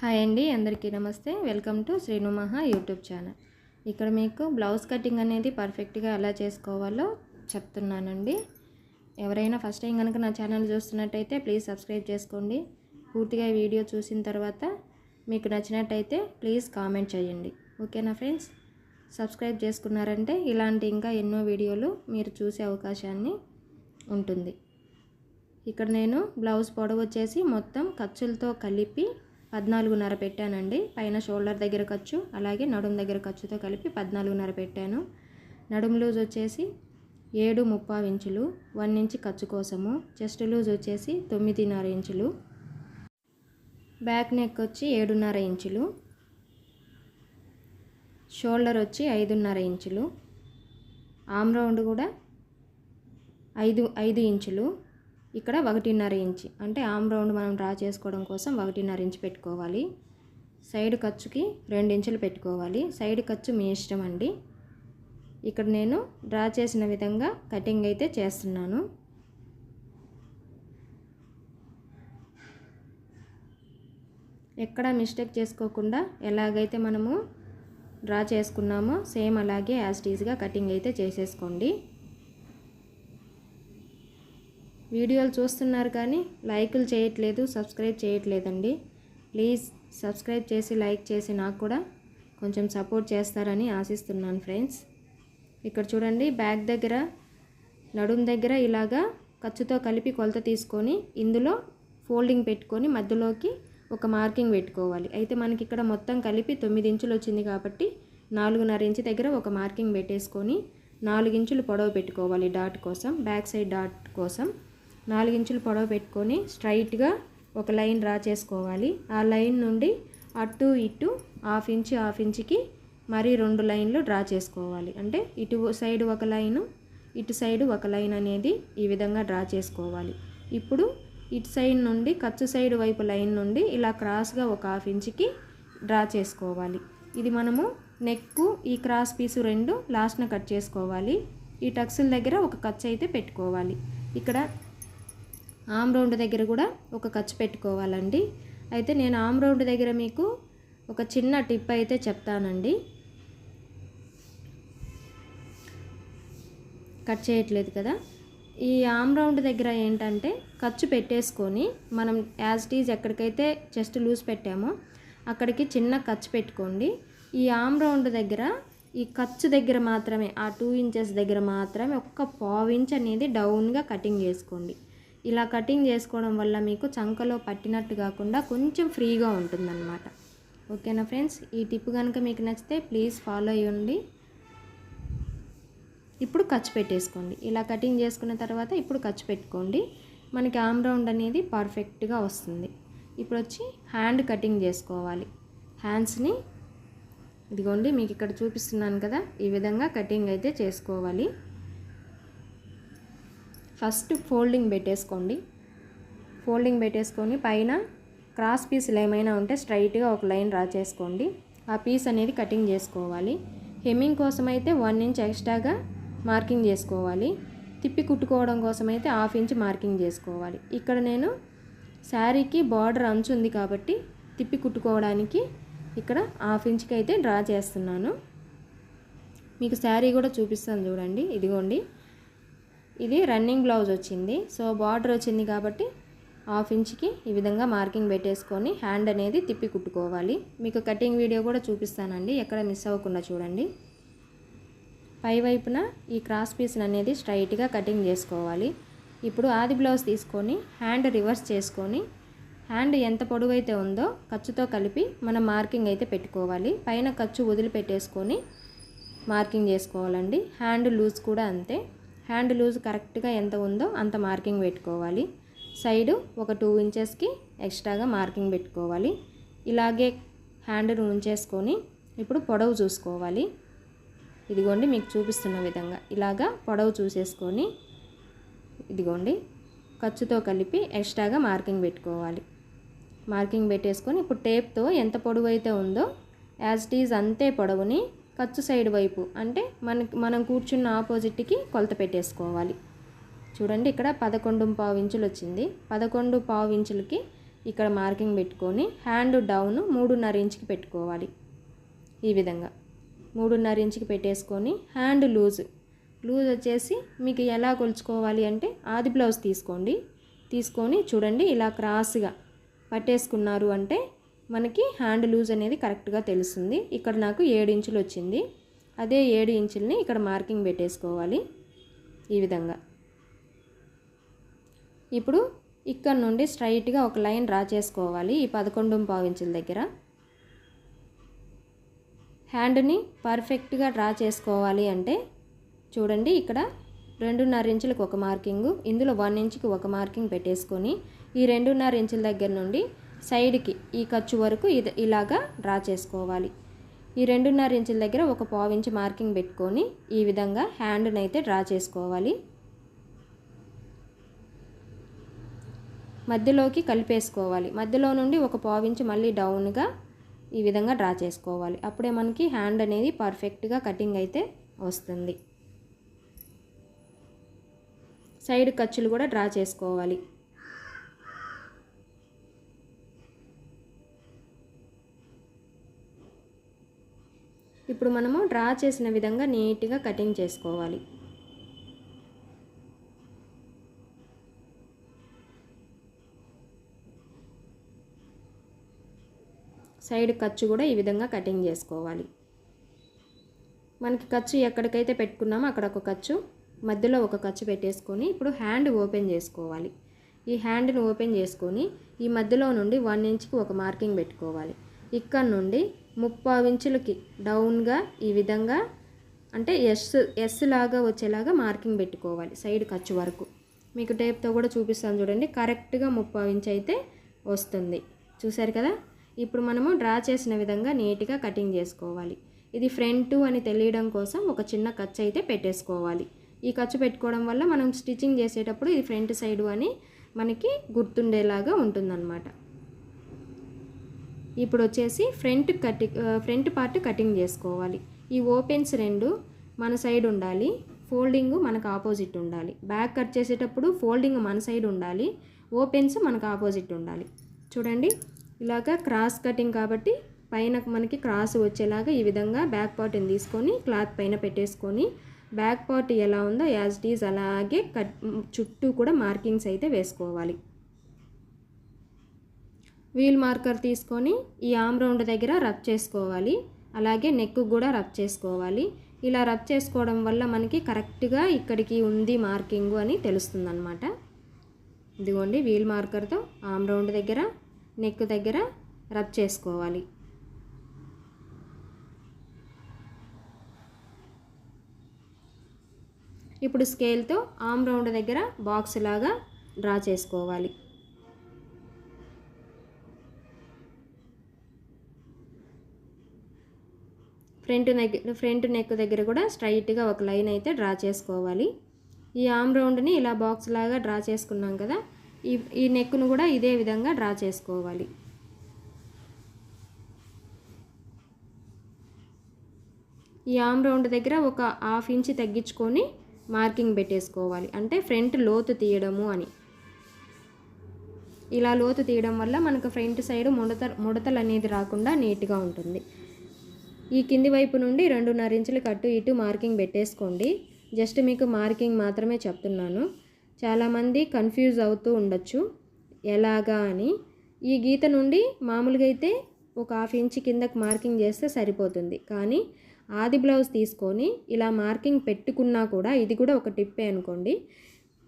Hi అండి అందరికీ నమస్తే. Welcome to Srinumaha YouTube channel. ఇక్కడ మీకు బ్లౌజ్ కటింగ్ అనేది పర్ఫెక్ట్గా ఎలా చేసుకోవాలో చెప్తున్నానండి. ఎవరైనా ఫస్ట్ టైం కనుక నా ఛానల్ చూస్తున్నట్టయితే ప్లీజ్ సబ్స్క్రైబ్ చేసుకోండి. పూర్తిగా వీడియో చూసిన తర్వాత మీకు నచ్చినట్టయితే ప్లీజ్ కామెంట్ చేయండి. ఓకేనా ఫ్రెండ్స్? సబ్స్క్రైబ్ చేసుకున్నారంటే ఇలాంటి ఇంకా ఎన్నో వీడియోలు మీరు చూసే అవకాశాన్ని ఉంటుంది. ఇక్కడ నేను బ్లౌజ్ పొడవు వచ్చేసి మొత్తం ఖర్చులతో కలిపి పద్నాలుగున్నర పెట్టానండి. పైన షోల్డర్ దగ్గర ఖర్చు అలాగే నడుము దగ్గర ఖర్చుతో కలిపి పద్నాలుగున్నర పెట్టాను. నడుము లూజ్ వచ్చేసి ఏడు ముప్పావు ఇంచులు వన్ ఇంచ్ ఖర్చు కోసము. చెస్ట్ లూజ్ వచ్చేసి తొమ్మిదిన్నర ఇంచులు. బ్యాక్ నెక్ వచ్చి ఏడున్నర ఇంచులు. షోల్డర్ వచ్చి ఐదున్నర ఇంచులు. ఆమ్ రౌండ్ కూడా ఐదు ఐదు ఇంచులు. ఇక్కడ ఒకటిన్నర ఇంచ్. అంటే ఆమ్ రౌండ్ మనం డ్రా చేసుకోవడం కోసం ఒకటిన్నర ఇంచ్ పెట్టుకోవాలి. సైడ్ ఖర్చుకి రెండు ఇంచులు పెట్టుకోవాలి. సైడ్ ఖర్చు మీ ఇష్టం అండి. ఇక్కడ నేను డ్రా చేసిన విధంగా కటింగ్ అయితే చేస్తున్నాను. ఎక్కడ మిస్టేక్ చేసుకోకుండా ఎలాగైతే మనము డ్రా చేసుకున్నామో సేమ్ అలాగే యాజ్ టీజ్గా కటింగ్ అయితే చేసేసుకోండి. వీడియోలు చూస్తున్నారు కానీ లైకులు చేయట్లేదు సబ్స్క్రైబ్ చేయట్లేదండి. ప్లీజ్ సబ్స్క్రైబ్ చేసి లైక్ చేసి నాకు కూడా కొంచెం సపోర్ట్ చేస్తారని ఆశిస్తున్నాను ఫ్రెండ్స్. ఇక్కడ చూడండి బ్యాక్ దగ్గర నడుము దగ్గర ఇలాగా ఖర్చుతో కలిపి కొలత తీసుకొని ఇందులో ఫోల్డింగ్ పెట్టుకొని మధ్యలోకి ఒక మార్కింగ్ పెట్టుకోవాలి. అయితే మనకి ఇక్కడ మొత్తం కలిపి తొమ్మిది ఇంచులు వచ్చింది కాబట్టి నాలుగున్నర ఇంచు దగ్గర ఒక మార్కింగ్ పెట్టేసుకొని నాలుగు ఇంచులు పొడవు పెట్టుకోవాలి డాట్ కోసం బ్యాక్ సైడ్ డాట్ కోసం. నాలుగించులు పొడవు పెట్టుకొని స్ట్రైట్గా ఒక లైన్ డ్రా చేసుకోవాలి. ఆ లైన్ నుండి అటు ఇటు హాఫ్ ఇంచ్ హాఫ్ ఇంచ్కి మరి రెండు లైన్లు డ్రా చేసుకోవాలి. అంటే ఇటు సైడ్ ఒక లైను ఇటు సైడ్ ఒక లైన్ అనేది ఈ విధంగా డ్రా చేసుకోవాలి. ఇప్పుడు ఇటు సైడ్ నుండి ఖర్చు సైడ్ వైపు లైన్ నుండి ఇలా క్రాస్గా ఒక హాఫ్ ఇంచ్కి డ్రా చేసుకోవాలి. ఇది మనము నెక్కు ఈ క్రాస్ పీసు రెండు లాస్ట్న కట్ చేసుకోవాలి. ఈ టక్సుల దగ్గర ఒక ఖర్చు అయితే పెట్టుకోవాలి. ఇక్కడ ఆమ్ రౌండ్ దగ్గర కూడా ఒక ఖర్చు పెట్టుకోవాలండి. అయితే నేను ఆమ్ రౌండ్ దగ్గర మీకు ఒక చిన్న టిప్ అయితే చెప్తానండి. కట్ చేయట్లేదు కదా. ఈ ఆమ్ రౌండ్ దగ్గర ఏంటంటే ఖర్చు పెట్టేసుకొని మనం యాజ్ టీజ్ ఎక్కడికైతే చెస్ట్ లూజ్ పెట్టామో అక్కడికి చిన్న ఖర్చు పెట్టుకోండి. ఈ ఆమ్ రౌండ్ దగ్గర ఈ ఖర్చు దగ్గర మాత్రమే ఆ టూ ఇంచెస్ దగ్గర మాత్రమే ఒక్క పావు ఇంచ్ అనేది డౌన్గా కటింగ్ చేసుకోండి. ఇలా కటింగ్ చేసుకోవడం వల్ల మీకు చంకలో పట్టినట్టు కాకుండా కొంచెం ఫ్రీగా ఉంటుందన్నమాట. ఓకేనా ఫ్రెండ్స్? ఈ టిప్ కనుక మీకు నచ్చితే ప్లీజ్ ఫాలో అయ్యండి. ఇప్పుడు ఖర్చు పెట్టేసుకోండి. ఇలా కటింగ్ చేసుకున్న తర్వాత ఇప్పుడు ఖర్చు పెట్టుకోండి. మనకి ఆమ్ రౌండ్ అనేది పర్ఫెక్ట్గా వస్తుంది. ఇప్పుడు వచ్చి హ్యాండ్ కటింగ్ చేసుకోవాలి. హ్యాండ్స్ని ఇదిగోండి మీకు ఇక్కడ చూపిస్తున్నాను కదా. ఈ విధంగా కటింగ్ అయితే చేసుకోవాలి. ఫస్ట్ ఫోల్డింగ్ పెట్టేసుకోండి. ఫోల్డింగ్ పెట్టేసుకొని పైన క్రాస్ పీసులు ఏమైనా ఉంటే స్ట్రైట్గా ఒక లైన్ డ్రా చేసుకోండి. ఆ పీస్ అనేది కటింగ్ చేసుకోవాలి. హెమ్మింగ్ కోసం అయితే వన్ ఇంచ్ ఎక్స్ట్రాగా మార్కింగ్ చేసుకోవాలి. తిప్పి కుట్టుకోవడం కోసం అయితే హాఫ్ ఇంచ్ మార్కింగ్ చేసుకోవాలి. ఇక్కడ నేను శారీకి బార్డర్ అంచు ఉంది కాబట్టి తిప్పి కుట్టుకోవడానికి ఇక్కడ హాఫ్ ఇంచ్కి అయితే డ్రా చేస్తున్నాను. మీకు శారీ కూడా చూపిస్తాను చూడండి. ఇదిగోండి. ఇది రన్నింగ్ బ్లౌజ్ వచ్చింది. సో బార్డర్ వచ్చింది కాబట్టి హాఫ్ ఇంచ్కి ఈ విధంగా మార్కింగ్ పెట్టేసుకొని హ్యాండ్ అనేది తిప్పి కుట్టుకోవాలి. మీకు కటింగ్ వీడియో కూడా చూపిస్తానండి. ఎక్కడ మిస్ అవ్వకుండా చూడండి. పై వైపున ఈ క్రాస్ పీస్ అనేది స్ట్రైట్గా కటింగ్ చేసుకోవాలి. ఇప్పుడు ఆది బ్లౌజ్ తీసుకొని హ్యాండ్ రివర్స్ చేసుకొని హ్యాండ్ ఎంత పొడవైతే ఉందో ఖర్చుతో కలిపి మనం మార్కింగ్ అయితే పెట్టుకోవాలి. పైన ఖర్చు వదిలిపెట్టేసుకొని మార్కింగ్ చేసుకోవాలండి. హ్యాండ్ లూజ్ కూడా అంతే. హ్యాండ్ లూజ్ కరెక్ట్గా ఎంత ఉందో అంత మార్కింగ్ పెట్టుకోవాలి. సైడు ఒక టూ ఇంచెస్కి ఎక్స్ట్రాగా మార్కింగ్ పెట్టుకోవాలి. ఇలాగే హ్యాండ్ను ఉంచేసుకొని ఇప్పుడు పొడవు చూసుకోవాలి. ఇదిగోండి మీకు చూపిస్తున్న విధంగా. ఇలాగా పొడవు చూసేసుకొని ఇదిగోండి ఖర్చుతో కలిపి ఎక్స్ట్రాగా మార్కింగ్ పెట్టుకోవాలి. మార్కింగ్ పెట్టేసుకొని ఇప్పుడు టేప్తో ఎంత పొడవు అయితే ఉందో యాజ్ ఇట్ ఈజ్ అంతే పొడవుని ఖర్చు సైడ్ వైపు అంటే మనకి మనం కూర్చున్న ఆపోజిట్కి కొలత పెట్టేసుకోవాలి. చూడండి ఇక్కడ పదకొండు పావు ఇంచులు వచ్చింది. పదకొండు పావు ఇంచులకి ఇక్కడ మార్కింగ్ పెట్టుకొని హ్యాండ్ డౌన్ మూడున్నర ఇంచుకి పెట్టుకోవాలి. ఈ విధంగా మూడున్నర ఇంచుకి పెట్టేసుకొని హ్యాండ్ లూజ్. లూజ్ వచ్చేసి మీకు ఎలా కొలుచుకోవాలి అంటే ఆది బ్లౌజ్ తీసుకోండి. తీసుకొని చూడండి ఇలా క్రాస్గా పట్టేసుకున్నారు అంటే మనకి హ్యాండ్ లూజ్ అనేది కరెక్ట్గా తెలుస్తుంది. ఇక్కడ నాకు ఏడు ఇంచులు వచ్చింది. అదే ఏడు ఇంచుల్ని ఇక్కడ మార్కింగ్ పెట్టేసుకోవాలి ఈ విధంగా. ఇప్పుడు ఇక్కడ నుండి స్ట్రైట్గా ఒక లైన్ డ్రా చేసుకోవాలి ఈ పదకొండు పావు ఇంచుల దగ్గర. హ్యాండ్ని పర్ఫెక్ట్గా డ్రా చేసుకోవాలి అంటే చూడండి ఇక్కడ రెండున్నర ఇంచులకు ఒక మార్కింగ్ ఇందులో వన్ ఇంచుకి ఒక మార్కింగ్ పెట్టేసుకొని ఈ రెండున్నర ఇంచుల దగ్గర నుండి సైడ్కి ఈ ఖర్చు వరకు ఇది ఇలాగా డ్రా చేసుకోవాలి. ఈ రెండున్నర ఇంచుల దగ్గర ఒక పావు ఇంచు మార్కింగ్ పెట్టుకొని ఈ విధంగా హ్యాండ్ని అయితే డ్రా చేసుకోవాలి. మధ్యలోకి కలిపేసుకోవాలి. మధ్యలో నుండి ఒక పావు ఇంచు మళ్ళీ డౌన్గా ఈ విధంగా డ్రా చేసుకోవాలి. అప్పుడే మనకి హ్యాండ్ అనేది పర్ఫెక్ట్గా కటింగ్ అయితే వస్తుంది. సైడ్ ఖర్చులు కూడా డ్రా చేసుకోవాలి. ఇప్పుడు మనము డ్రా చేసిన విధంగా నీట్గా కటింగ్ చేసుకోవాలి. సైడ్ ఖర్చు కూడా ఈ విధంగా కటింగ్ చేసుకోవాలి. మనకి ఖర్చు ఎక్కడికైతే పెట్టుకున్నామో అక్కడ ఒక ఖర్చు మధ్యలో ఒక ఖర్చు పెట్టేసుకొని ఇప్పుడు హ్యాండ్ ఓపెన్ చేసుకోవాలి. ఈ హ్యాండ్ని ఓపెన్ చేసుకొని ఈ మధ్యలో నుండి వన్ ఇంచ్కి ఒక మార్కింగ్ పెట్టుకోవాలి. ఇక్కడ నుండి ఇంచులకి డౌన్గా ఈ విధంగా అంటే ఎస్ ఎస్ లాగా వచ్చేలాగా మార్కింగ్ పెట్టుకోవాలి సైడ్ ఖర్చు వరకు. మీకు టేప్తో కూడా చూపిస్తాను చూడండి. కరెక్ట్గా ముప్పై ఇంచ్ అయితే వస్తుంది. చూసారు కదా? ఇప్పుడు మనము డ్రా చేసిన విధంగా నీట్గా కటింగ్ చేసుకోవాలి. ఇది ఫ్రంట్ అని తెలియడం కోసం ఒక చిన్న ఖర్చు అయితే పెట్టేసుకోవాలి. ఈ ఖర్చు పెట్టుకోవడం వల్ల మనం స్టిచ్చింగ్ చేసేటప్పుడు ఇది ఫ్రంట్ సైడు అని మనకి గుర్తుండేలాగా ఉంటుందన్నమాట. ఇప్పుడు వచ్చేసి front cutting front part cutting చేసుకోవాలి. ఈ ఓపెన్స్ రెండు మన సైడ్ ఉండాలి ఫోల్డింగ్ మనకు ఆపోజిట్ ఉండాలి. బ్యాక్ కట్ చేసేటప్పుడు ఫోల్డింగ్ మన సైడ్ ఉండాలి ఓపెన్స్ మనకు ఆపోజిట్ ఉండాలి. చూడండి ఇలాగా క్రాస్ కటింగ్ కాబట్టి పైన మనకి క్రాస్ వచ్చేలాగా ఈ విధంగా బ్యాక్ పార్ట్ని తీసుకొని క్లాత్ పైన పెట్టేసుకొని బ్యాక్ పార్ట్ ఎలా ఉందో యాజ్ ఇట్ ఈజ్ అలాగే కట్ చుట్టూ కూడా మార్కింగ్స్ అయితే వేసుకోవాలి. వీల్ మార్కర్ తీసుకొని ఈ ఆమ్ రౌండ్ దగ్గర రబ్ చేసుకోవాలి. అలాగే నెక్ కూడా రబ్ చేసుకోవాలి. ఇలా రబ్ చేసుకోవడం వల్ల మనకి కరెక్ట్గా ఇక్కడికి ఉంది మార్కింగ్ అని తెలుస్తుందన్నమాట. ఇదిగోండి వీల్ మార్కర్తో ఆమ్ రౌండ్ దగ్గర నెక్ దగ్గర రబ్ చేసుకోవాలి. ఇప్పుడు స్కేల్తో ఆమ్ రౌండ్ దగ్గర బాక్స్ లాగా డ్రా చేసుకోవాలి. ఫ్రంట్ నెక్ ఫ్రంట్ నెక్ దగ్గర కూడా స్ట్రైట్గా ఒక లైన్ అయితే డ్రా చేసుకోవాలి. ఈ ఆమ్ రౌండ్ని ఇలా బాక్స్ లాగా డ్రా చేసుకున్నాం కదా ఈ ఈ నెక్ను కూడా ఇదే విధంగా డ్రా చేసుకోవాలి. ఈ ఆమ్ రౌండ్ దగ్గర ఒక హాఫ్ ఇంచ్ తగ్గించుకొని మార్కింగ్ పెట్టేసుకోవాలి. అంటే ఫ్రంట్ లోతు తీయడము అని. ఇలా లోతు తీయడం వల్ల మనకు ఫ్రంట్ సైడ్ ముడత ముడతలు అనేది రాకుండా నీట్గా ఉంటుంది. ఈ కింది వైపు నుండి రెండున్నర ఇంచులు కట్టు ఇటు మార్కింగ్ పెట్టేసుకోండి. జస్ట్ మీకు మార్కింగ్ మాత్రమే చెప్తున్నాను. చాలామంది కన్ఫ్యూజ్ అవుతూ ఉండొచ్చు. ఎలాగా అని. ఈ గీత నుండి మామూలుగా అయితే ఒక హాఫ్ ఇంచ్ కిందకి మార్కింగ్ చేస్తే సరిపోతుంది. కానీ ఆది బ్లౌజ్ తీసుకొని ఇలా మార్కింగ్ పెట్టుకున్నా కూడా ఇది కూడా ఒక టిప్పే అనుకోండి.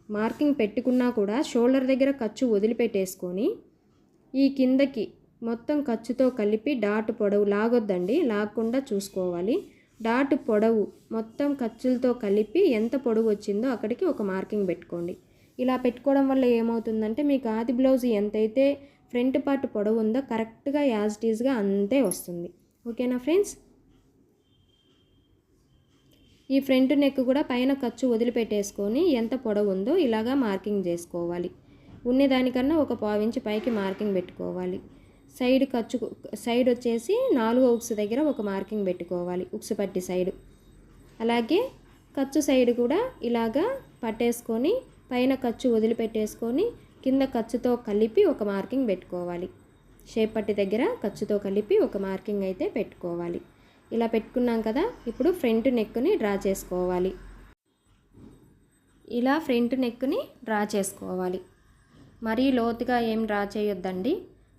మార్కింగ్ పెట్టుకున్నా కూడా షోల్డర్ దగ్గర ఖర్చు వదిలిపెట్టేసుకొని ఈ కిందకి మొత్తం ఖర్చుతో కలిపి డాట్ పొడవు లాగొద్దండి లాగకుండా చూసుకోవాలి. డాట్ పొడవు మొత్తం ఖర్చులతో కలిపి ఎంత పొడవు వచ్చిందో అక్కడికి ఒక మార్కింగ్ పెట్టుకోండి. ఇలా పెట్టుకోవడం వల్ల ఏమవుతుందంటే మీకు ఆది బ్లౌజ్ ఎంతైతే ఫ్రంట్ పార్ట్ పొడవు ఉందో కరెక్ట్గా యాజ్ టీజ్గా అంతే వస్తుంది. ఓకేనా ఫ్రెండ్స్? ఈ ఫ్రంట్ నెక్ కూడా పైన ఖర్చు వదిలిపెట్టేసుకొని ఎంత పొడవు ఉందో ఇలాగా మార్కింగ్ చేసుకోవాలి. ఉన్నదానికన్నా ఒక పావించి పైకి మార్కింగ్ పెట్టుకోవాలి. సైడ్ ఖర్చు సైడ్ వచ్చేసి నాలుగో ఉక్స్ దగ్గర ఒక మార్కింగ్ పెట్టుకోవాలి ఉక్స్ పట్టి సైడ్. అలాగే ఖర్చు సైడ్ కూడా ఇలాగా పట్టేసుకొని పైన ఖర్చు వదిలిపెట్టేసుకొని కింద ఖర్చుతో కలిపి ఒక మార్కింగ్ పెట్టుకోవాలి. షేప్ పట్టి దగ్గర ఖర్చుతో కలిపి ఒక మార్కింగ్ అయితే పెట్టుకోవాలి. ఇలా పెట్టుకున్నాం కదా ఇప్పుడు ఫ్రంట్ నెక్ని డ్రా చేసుకోవాలి. ఇలా ఫ్రంట్ నెక్ని డ్రా చేసుకోవాలి. మరీ లోతుగా ఏం డ్రా చేయొద్దండి.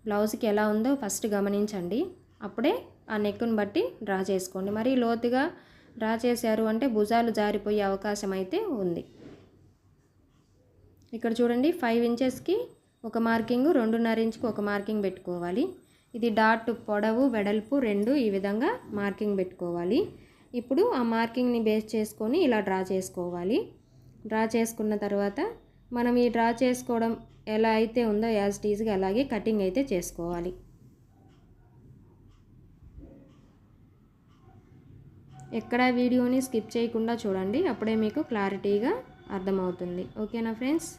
బ్లౌజ్కి ఎలా ఉందో ఫస్ట్ గమనించండి. అప్పుడే ఆ నెక్ను బట్టి డ్రా చేసుకోండి. మరీ లోతుగా డ్రా చేశారు అంటే భుజాలు జారిపోయే అవకాశం అయితే ఉంది. ఇక్కడ చూడండి ఫైవ్ ఇంచెస్కి ఒక మార్కింగ్ రెండున్నర ఇంచుకి ఒక మార్కింగ్ పెట్టుకోవాలి. ఇది డాట్ పొడవు వెడల్పు రెండు ఈ విధంగా మార్కింగ్ పెట్టుకోవాలి. ఇప్పుడు ఆ మార్కింగ్ని బేస్ చేసుకొని ఇలా డ్రా చేసుకోవాలి. డ్రా చేసుకున్న తర్వాత మనం ఈ డ్రా చేసుకోవడం ఎలా అయితే ఉందో యాజ్ టీజ్గా అలాగే కటింగ్ అయితే చేసుకోవాలి. ఎక్కడ వీడియోని స్కిప్ చేయకుండా చూడండి అప్పుడే మీకు క్లారిటీగా అర్థమవుతుంది. ఓకేనా ఫ్రెండ్స్?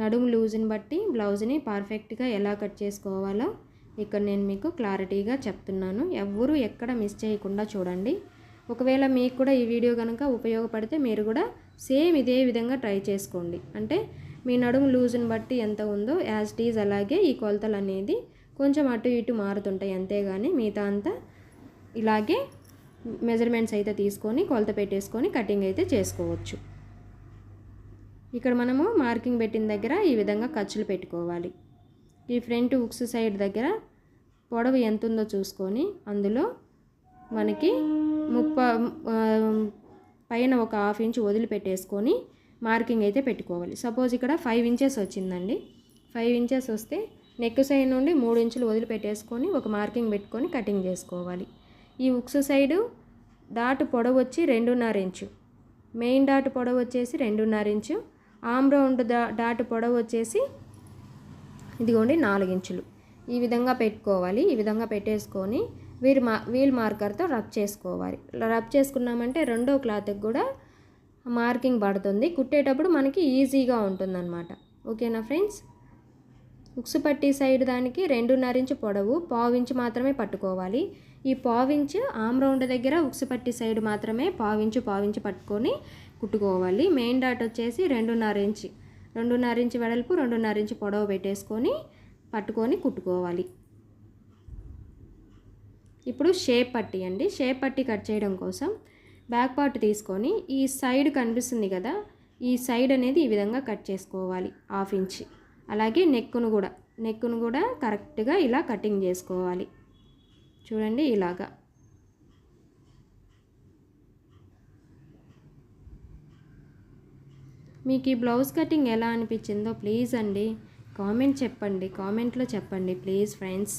నడుము లూజ్ని బట్టి బ్లౌజ్ని పర్ఫెక్ట్గా ఎలా కట్ చేసుకోవాలో ఇక్కడ నేను మీకు క్లారిటీగా చెప్తున్నాను. ఎవ్వరూ ఎక్కడ మిస్ చేయకుండా చూడండి. ఒకవేళ మీకు కూడా ఈ వీడియో కనుక ఉపయోగపడితే మీరు కూడా సేమ్ ఇదే విధంగా ట్రై చేసుకోండి. అంటే మీ నడుము లూజ్ని బట్టి ఎంత ఉందో యాజ్ టీజ్ అలాగే ఈ కొలతలు అనేది కొంచెం అటు ఇటు మారుతుంటాయి అంతేగాని మిగతా అంతా ఇలాగే మెజర్మెంట్స్ అయితే తీసుకొని కొలత పెట్టేసుకొని కటింగ్ అయితే చేసుకోవచ్చు. ఇక్కడ మనము మార్కింగ్ పెట్టిన దగ్గర ఈ విధంగా ఖర్చులు పెట్టుకోవాలి. ఈ ఫ్రంట్ ఉక్స్ సైడ్ దగ్గర పొడవు ఎంత ఉందో చూసుకొని అందులో మనకి ముప్ప పైన ఒక హాఫ్ ఇంచ్ వదిలిపెట్టేసుకొని మార్కింగ్ అయితే పెట్టుకోవాలి. సపోజ్ ఇక్కడ ఫైవ్ ఇంచెస్ వచ్చిందండి. ఫైవ్ ఇంచెస్ వస్తే నెక్ సైడ్ నుండి మూడు ఇంచులు వదిలిపెట్టేసుకొని ఒక మార్కింగ్ పెట్టుకొని కటింగ్ చేసుకోవాలి. ఈ ఉక్స్ సైడు డాటు పొడవు వచ్చి రెండున్నర ఇంచు. మెయిన్ డాట్ పొడవు వచ్చేసి రెండున్నర ఇంచు. ఆమ్ రౌండ్ డా డాట్ పొడవు వచ్చేసి ఇదిగోండి నాలుగు ఇంచులు. ఈ విధంగా పెట్టుకోవాలి. ఈ విధంగా పెట్టేసుకొని వీల్ మా వీల్ మార్కర్తో రబ్ చేసుకోవాలి. రబ్ చేసుకున్నామంటే రెండో క్లాత్కి కూడా మార్కింగ్ పడుతుంది. కుట్టేటప్పుడు మనకి ఈజీగా ఉంటుందన్నమాట. ఓకేనా ఫ్రెండ్స్? ఉక్సు పట్టి సైడ్ దానికి రెండున్నర ఇంచు పొడవు పావించు మాత్రమే పట్టుకోవాలి. ఈ పావించు ఆమ్ రౌండ్ దగ్గర ఉక్సు పట్టి సైడ్ మాత్రమే పావించు పావించు పట్టుకొని కుట్టుకోవాలి. మెయిన్ డాట్ వచ్చేసి రెండున్నర ఇంచు. రెండున్నర ఇంచు వెడల్పు రెండున్నర ఇంచు పొడవు పెట్టేసుకొని పట్టుకొని కుట్టుకోవాలి. ఇప్పుడు షేప్ పట్టి అండి. షేప్ పట్టి కట్ చేయడం కోసం బ్యాక్ పార్ట్ తీసుకొని ఈ సైడ్ కనిపిస్తుంది కదా ఈ సైడ్ అనేది ఈ విధంగా కట్ చేసుకోవాలి హాఫ్ ఇంచ్. అలాగే నెక్కును కూడా నెక్కును కూడా కరెక్ట్గా ఇలా కటింగ్ చేసుకోవాలి. చూడండి ఇలాగా. మీకు ఈ బ్లౌజ్ కటింగ్ ఎలా అనిపించిందో ప్లీజ్ అండి కామెంట్ చెప్పండి కామెంట్లో చెప్పండి ప్లీజ్ ఫ్రెండ్స్.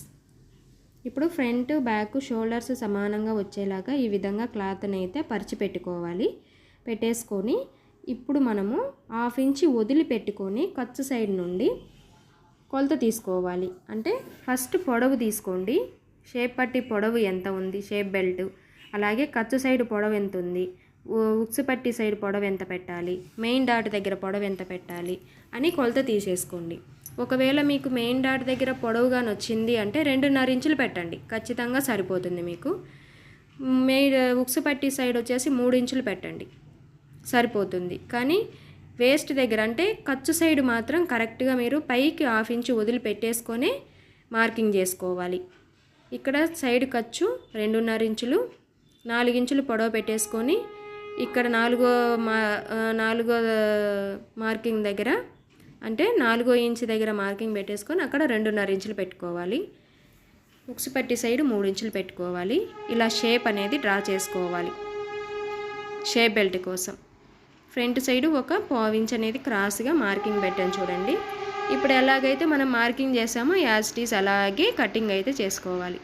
ఇప్పుడు ఫ్రంట్ బ్యాక్ షోల్డర్స్ సమానంగా వచ్చేలాగా ఈ విధంగా క్లాత్ని అయితే పరిచి పెట్టుకోవాలి. పెట్టేసుకొని ఇప్పుడు మనము హాఫ్ ఇంచి వదిలిపెట్టుకొని ఖర్చు సైడ్ నుండి కొలత తీసుకోవాలి. అంటే ఫస్ట్ పొడవు తీసుకోండి. షేప్ పట్టి పొడవు ఎంత ఉంది? Shape belt. అలాగే ఖర్చు సైడ్ పొడవు ఎంత ఉంది? ఉక్సు పట్టి సైడ్ పొడవు ఎంత పెట్టాలి? మెయిన్ డాట్ దగ్గర పొడవు ఎంత పెట్టాలి? అని కొలత తీసేసుకోండి. ఒకవేళ మీకు మెయిన్ డాట్ దగ్గర పొడవుగా వచ్చింది అంటే రెండున్నర ఇంచులు పెట్టండి. ఖచ్చితంగా సరిపోతుంది మీకు. మెయిన్ ఉక్సు పట్టి సైడ్ వచ్చేసి మూడు ఇంచులు పెట్టండి. సరిపోతుంది. కానీ వేస్ట్ దగ్గర అంటే ఖర్చు సైడ్ మాత్రం కరెక్ట్గా మీరు పైకి హాఫ్ ఇంచు వదిలిపెట్టేసుకొని మార్కింగ్ చేసుకోవాలి. ఇక్కడ సైడ్ ఖర్చు రెండున్నర ఇంచులు నాలుగు ఇంచులు పొడవు పెట్టేసుకొని ఇక్కడ నాలుగో మా నాలుగో మార్కింగ్ దగ్గర అంటే నాలుగో ఇంచు దగ్గర మార్కింగ్ పెట్టేసుకొని అక్కడ రెండున్నర ఇంచులు పెట్టుకోవాలి. ఉక్సు పట్టి సైడ్ మూడు ఇంచులు పెట్టుకోవాలి. ఇలా షేప్ అనేది డ్రా చేసుకోవాలి. షేప్ బెల్ట్ కోసం. ఫ్రంట్ సైడ్ ఒక పావించ్ అనేది క్రాస్గా మార్కింగ్ పెట్టాను చూడండి. ఇప్పుడు ఎలాగైతే మనం మార్కింగ్ చేసామో యాజ్ టీస్ అలాగే కటింగ్ అయితే చేసుకోవాలి.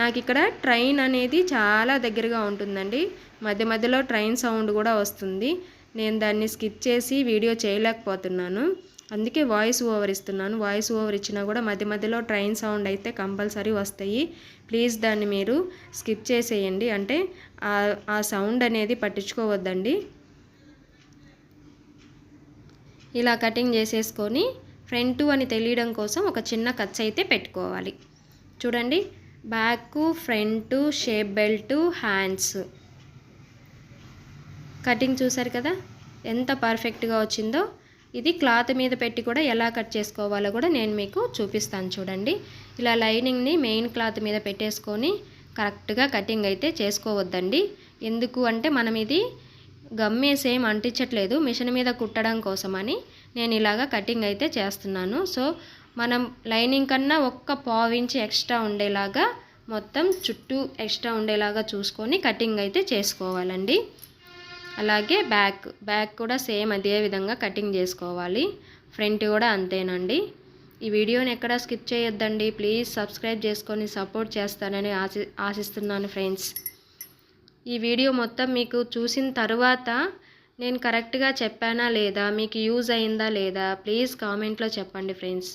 నాకు ఇక్కడ ట్రైన్ అనేది చాలా దగ్గరగా ఉంటుందండి. మధ్య మధ్యలో ట్రైన్ సౌండ్ కూడా వస్తుంది. నేను దాన్ని స్కిప్ చేసి వీడియో చేయలేకపోతున్నాను. అందుకే వాయిస్ ఓవర్ ఇస్తున్నాను. వాయిస్ ఓవర్ ఇచ్చినా కూడా మధ్య మధ్యలో ట్రైన్ సౌండ్ అయితే కంపల్సరీ వస్తాయి. ప్లీజ్ దాన్ని మీరు స్కిప్ చేసేయండి. అంటే ఆ సౌండ్ అనేది పట్టించుకోవద్దండి. ఇలా కటింగ్ చేసేసుకొని ఫ్రంట్ అని తెలియడం కోసం ఒక చిన్న ఖర్చు అయితే పెట్టుకోవాలి. చూడండి. Back front shape belt hands. Cutting చూసారు కదా? ఎంత పర్ఫెక్ట్గా వచ్చిందో. ఇది క్లాత్ మీద పెట్టి కూడా ఎలా కట్ చేసుకోవాలో కూడా నేను మీకు చూపిస్తాను చూడండి. ఇలా లైనింగ్ని మెయిన్ క్లాత్ మీద పెట్టేసుకొని కరెక్ట్గా కటింగ్ అయితే చేసుకోవద్దండి. ఎందుకు అంటే మనం ఇది గమ్మే సేమ్ అంటించట్లేదు మిషన్ మీద కుట్టడం కోసమని నేను ఇలాగా కటింగ్ అయితే చేస్తున్నాను. సో మనం లైనింగ్ కన్నా ఒక్క పావించి ఎక్స్ట్రా ఉండేలాగా మొత్తం చుట్టూ ఎక్స్ట్రా ఉండేలాగా చూసుకొని కటింగ్ అయితే చేసుకోవాలండి. అలాగే బ్యాక్ బ్యాక్ కూడా సేమ్ అదే విధంగా కటింగ్ చేసుకోవాలి. ఫ్రంట్ కూడా అంతేనండి. ఈ వీడియోని ఎక్కడ స్కిప్ చేయొద్దండి. ప్లీజ్ సబ్స్క్రైబ్ చేసుకొని సపోర్ట్ చేస్తానని ఆశి ఆశిస్తున్నాను ఫ్రెండ్స్. ఈ వీడియో మొత్తం మీకు చూసిన తర్వాత నేను కరెక్ట్గా చెప్పానా లేదా మీకు యూజ్ అయిందా లేదా ప్లీజ్ కామెంట్లో చెప్పండి ఫ్రెండ్స్.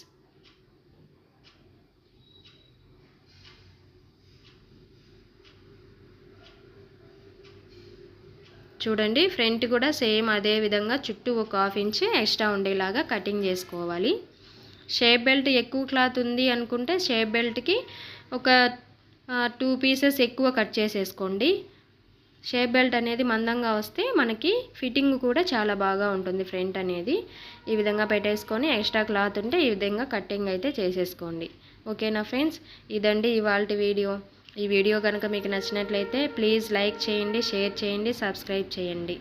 చూడండి ఫ్రంట్ కూడా సేమ్ అదే విధంగా చుట్టూ ఒక హాఫ్ ఇంచ్ ఎక్స్ట్రా ఉండేలాగా కటింగ్ చేసుకోవాలి. షేప్ బెల్ట్ ఎక్కువ క్లాత్ ఉంది అనుకుంటే షేప్ బెల్ట్కి ఒక టూ పీసెస్ ఎక్కువ కట్ చేసేసుకోండి. షేప్ బెల్ట్ అనేది మందంగా వస్తే మనకి ఫిట్టింగ్ కూడా చాలా బాగా ఉంటుంది ఫ్రంట్ అనేది. ఈ విధంగా పెట్టేసుకొని ఎక్స్ట్రా క్లాత్ ఉంటే ఈ విధంగా కటింగ్ అయితే చేసేసుకోండి. ఓకేనా ఫ్రెండ్స్? ఇదండి ఇవాళ వీడియో. ఈ వీడియో కనుక మీకు నచ్చినట్లయితే ప్లీజ్ లైక్ చేయండి షేర్ చేయండి సబ్స్క్రైబ్ చేయండి.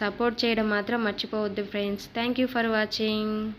సపోర్ట్ చేయడం మాత్రం మర్చిపోవద్దు ఫ్రెండ్స్. Thank for watching.